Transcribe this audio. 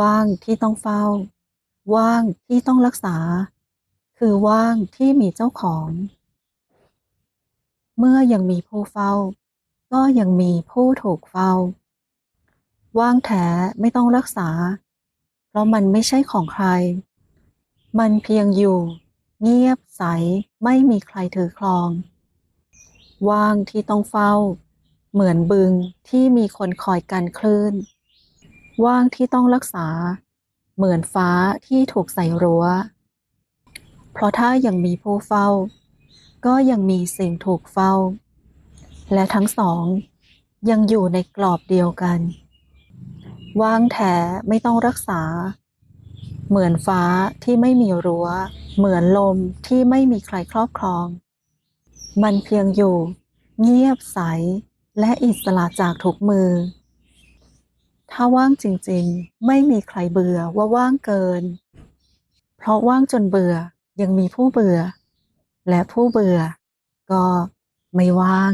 ว่างที่ต้องเฝ้า ว่างที่ต้องรักษา คือว่างที่มีเจ้าของ เมื่อยังมีผู้เฝ้า ก็ยังมีผู้ถูกเฝ้า ว่างแท้ไม่ต้องรักษา เพราะมันไม่ใช่ของใคร มันเพียงอยู่ เงียบใสไม่มีใครถือครอง ว่างที่ต้องเฝ้า เหมือนบึงที่มีคนคอยกันคลื่น ว่างที่ต้องรักษา เหมือนฟ้าที่ถูกใส่รั้ว เพราะถ้ายังมีผู้เฝ้า ก็ยังมีสิ่งถูกเฝ้า และทั้งสอง ยังอยู่ในกรอบเดียวกัน ว่างแท้ไม่ต้องรักษา เหมือนฟ้าที่ไม่มีรั้ว เหมือนลมที่ไม่มีใครครอบครอง มันเพียงอยู่ เงียบใสและอิสระจากทุกมือ ถ้าว่างจริงๆ ไม่มีใครเบื่อว่าว่างเกิน เพราะว่างจนเบื่อยังมีผู้เบื่อ และผู้เบื่อก็ไม่ว่าง